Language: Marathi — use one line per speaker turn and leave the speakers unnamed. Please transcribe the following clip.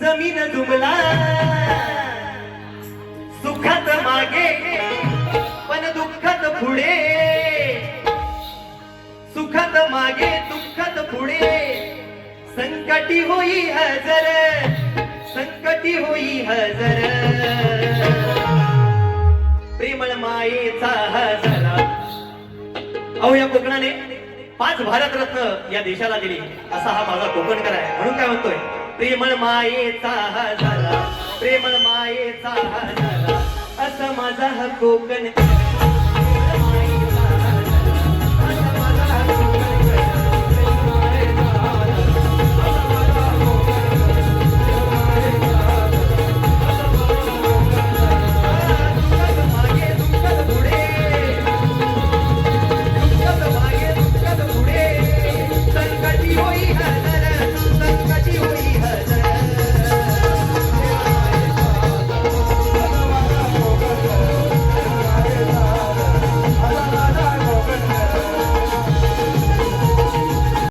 जमीन दुबला. सुखात मागे पण दुःखात पुढे. सुखात मागे दुःखात पुढे. संकटी होई हजर संकटी होई हजर. प्रेमळ मायेचा हजरा. अहो या कोकणाने पाच भारतरत्न या देशाला दिली असा हा माझा कोकणकर आहे. म्हणून काय म्हणतोय? प्रेमळ मायेचा हजारा प्रेमळ मायेचा हजारा असा माझा हा कोकण